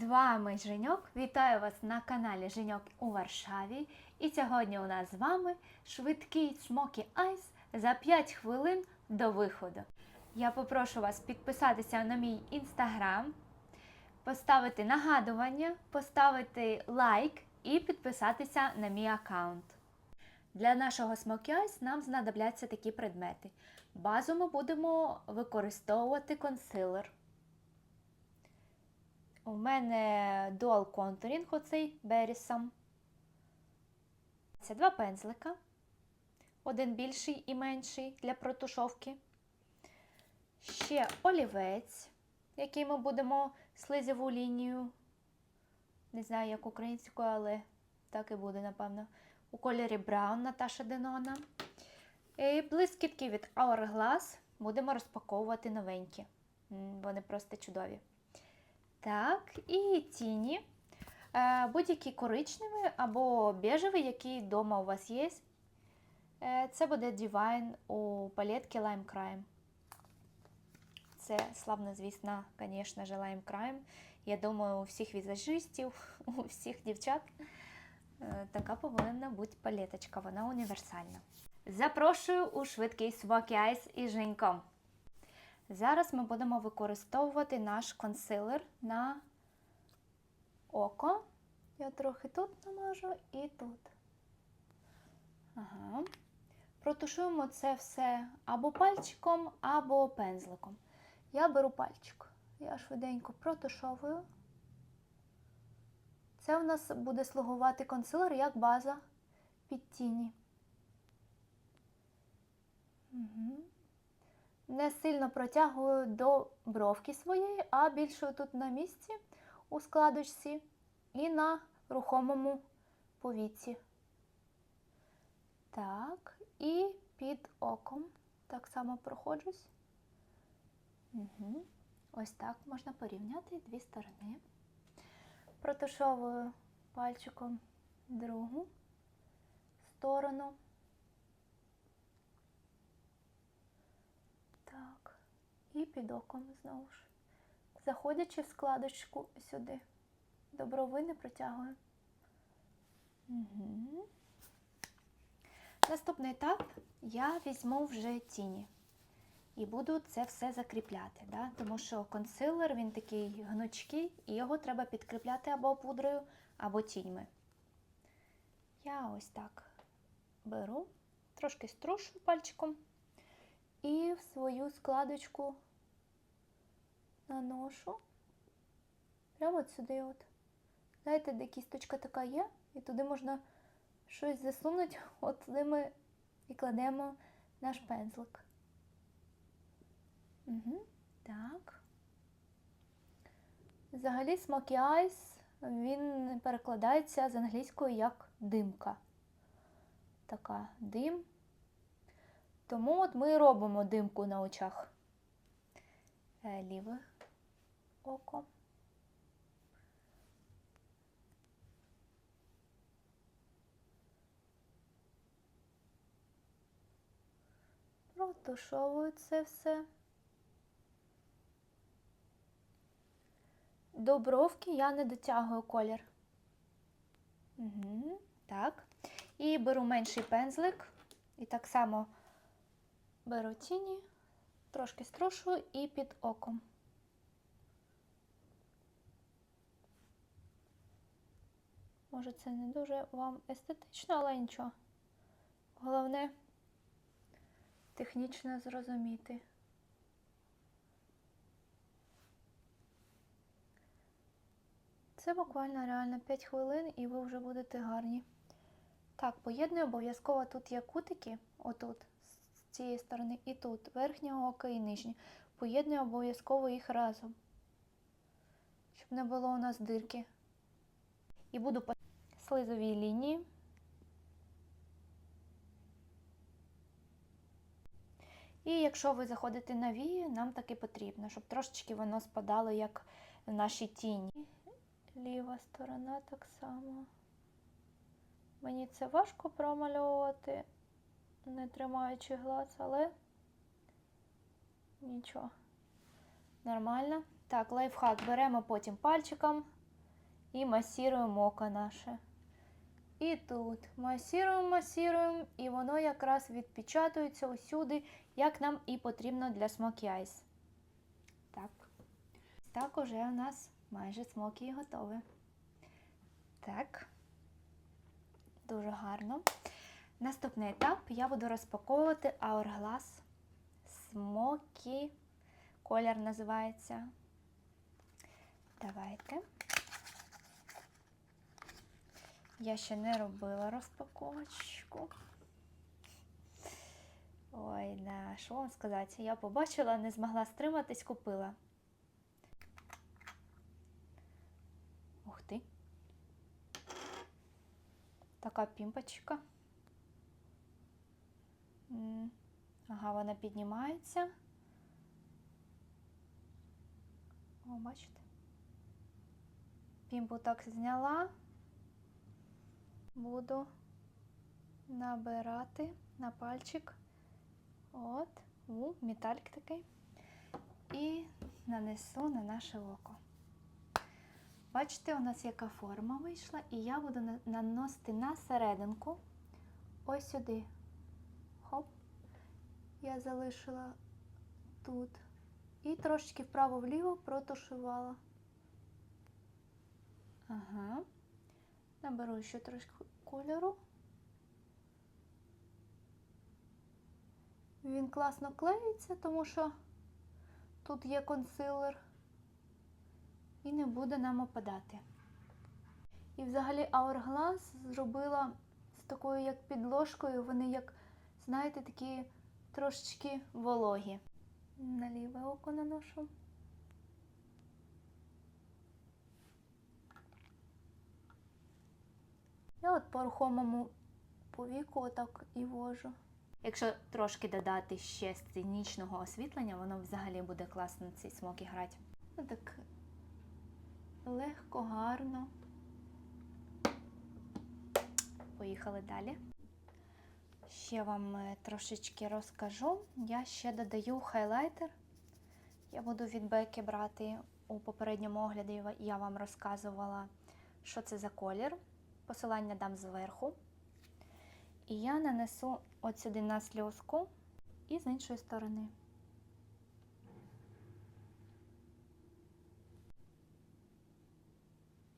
З вами Женьок. Вітаю вас на каналі Женьок у Варшаві. І сьогодні у нас з вами швидкий Smoky Eyes за 5 хвилин до виходу. Я попрошу вас підписатися на мій інстаграм, поставити нагадування, поставити лайк і підписатися на мій аккаунт. Для нашого Smoky Eyes нам знадобляться такі предмети. Базу ми будемо використовувати консилер. У мене дуал контурінг оцей Берісом. Це два пензлика. Один більший і менший для протушовки. Ще олівець, який ми будемо слизову лінію. Не знаю, як українською, але так і буде, напевно. У кольорі Браун Наташа Денона. І блискітки від Hourglass будемо розпаковувати новенькі. Вони просто чудові. Так, і тіні. Е, Будь-які коричневі або бежеві, які вдома у вас є. Е, Це буде Divine у палетки Lime Crime. Це славно, звісно, звісно Lime Crime. Я думаю, у всіх візажистів, у всіх дівчат е, така повинна бути палеточка, вона універсальна. Запрошую у швидкий Smoky Eyes із Женьком. Зараз ми будемо використовувати наш консилер на око. Я трохи тут намажу і тут. Ага. Протушуємо це все або пальчиком, або пензликом. Я беру пальчик. Я швиденько протушовую. Це у нас буде слугувати консилер як база під тіні. Угу не сильно протягую до бровки своєї, а більше тут на місці у складочці і на рухомому повіці. Так, і під оком так само проходжусь. Угу. Ось так можна порівняти дві сторони. Протушовую пальчиком другу сторону. Так, і під оком знову ж. Заходячи в складочку сюди. До бровини протягую. Угу. Наступний етап я візьму вже тіні. І буду це все закріпляти. Да? Тому що консилер він такий гнучкий, і його треба підкріпляти або пудрою, або тіньми. Я ось так беру, трошки струшу пальчиком. І в свою складочку наношу прямо от сюди. От. Знаєте, де кісточка така є, і туди можна щось засунути, от туди ми і кладемо наш пензлик. Угу. Так. Взагалі Smoky Eyes, він перекладається з англійської як димка. Така дим. Тому от ми робимо димку на очах. Е, Ліве око. Протушовую це все. До бровки я не дотягую колір. Угу, так. І беру менший пензлик. І так само беру тіні, трошки струшу і під оком. Може, це не дуже вам естетично, але нічого. Головне технічно зрозуміти. Це буквально реально 5 хвилин і ви вже будете гарні. Так, поєдную обов'язково тут є кутики, отут, з цієї сторони, і тут, верхнього ока і нижнє. Поєдную обов'язково їх разом, щоб не було у нас дирки. І буду слизовій лінії. І якщо ви заходите на вії, нам таки потрібно, щоб трошечки воно спадало, як в нашій тіні. Ліва сторона так само. Мені це важко промальовувати, не тримаючи глаз, але нічого. Нормально. Так, лайфхак беремо потім пальчиком і масіруємо око наше. І тут масіруємо, масіруємо, і воно якраз відпечатується усюди, як нам і потрібно для Smoky Eyes. Так. Так, уже у нас майже смокі готове. Так. Дуже гарно. Наступний етап я буду розпаковувати Hourglass Smoky. Колір називається. Давайте. Я ще не робила розпаковочку. Ой, да, що вам сказати? Я побачила, не змогла стриматись, купила. Ух ти. Така пімпочка. Ага, вона піднімається. О, бачите? Пімпу так зняла. Буду набирати на пальчик. От, у, металік такий. І нанесу на наше око. Бачите, у нас яка форма вийшла, і я буду наносити на серединку. Ось сюди. Хоп. Я залишила тут. І трошечки вправо-вліво протушувала. Ага. Наберу ще трошки кольору. Він класно клеїться, тому що тут є консилер і не буде нам опадати. І взагалі Hourglass зробила з такою як підложкою, вони як, знаєте, такі трошечки вологі. На ліве око наношу. Я от по рухомому повіку отак і вожу. Якщо трошки додати ще сценічного освітлення, воно взагалі буде класно на цій смокі грати. Ну так легко, гарно. Поїхали далі. Ще вам е, трошечки розкажу. Я ще додаю хайлайтер. Я буду від Беки брати у попередньому огляді. Я вам розказувала, що це за колір. Посилання дам зверху. І я нанесу от сюди на сльозку і з іншої сторони.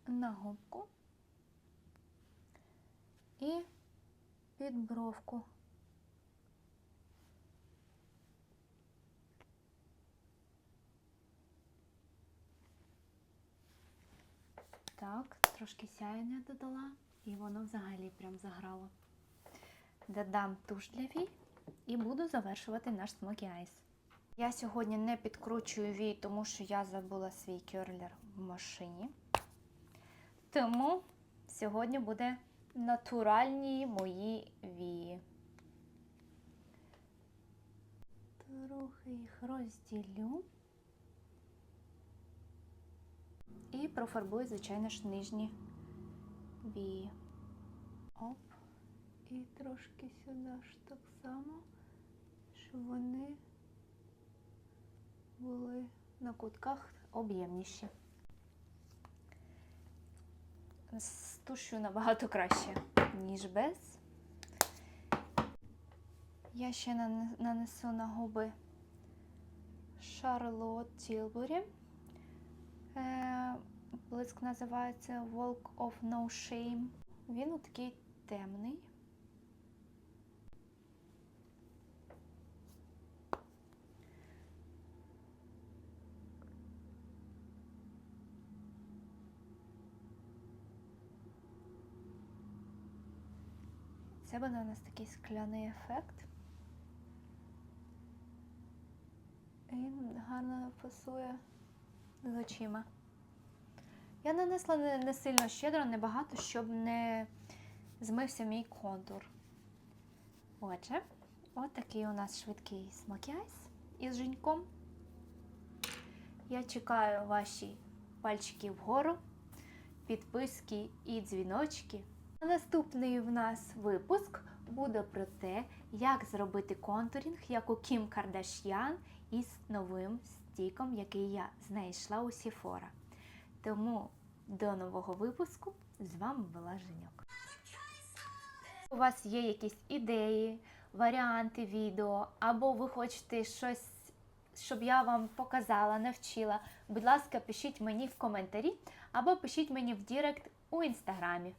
На губку і під бровку. Так, трошки сяєння додала, і воно взагалі прям заграло. Додам туш для вій і буду завершувати наш Smoky Eyes. Я сьогодні не підкручую вій, тому що я забула свій керлер в машині. Тому сьогодні буде натуральні мої вії. Трохи їх розділю. І профарбую, звичайно ж, нижні вії. Оп. І трошки сюди ж так само, щоб вони були на кутках об'ємніші. З тушю набагато краще, ніж без. Я ще нанесу на губи Charlotte Tilbury. Блиск називається Walk of No Shame. Він такий темний. Це буде у нас такий скляний ефект. Він гарно пасує з очима. Я нанесла не, не сильно щедро, небагато, щоб не змився мій контур. Отже, от такий у нас швидкий смокяйс із женьком. Я чекаю ваші пальчики вгору, підписки і дзвіночки. Наступний в нас випуск буде про те, як зробити контурінг, як у Кім Кардаш'ян із новим стіком, який я знайшла у Сіфора. Тому До нового випуску. З вами була Женьок. У вас є якісь ідеї, варіанти відео, або ви хочете щось, щоб я вам показала, навчила. Будь ласка, пишіть мені в коментарі або пишіть мені в Дірект у інстаграмі.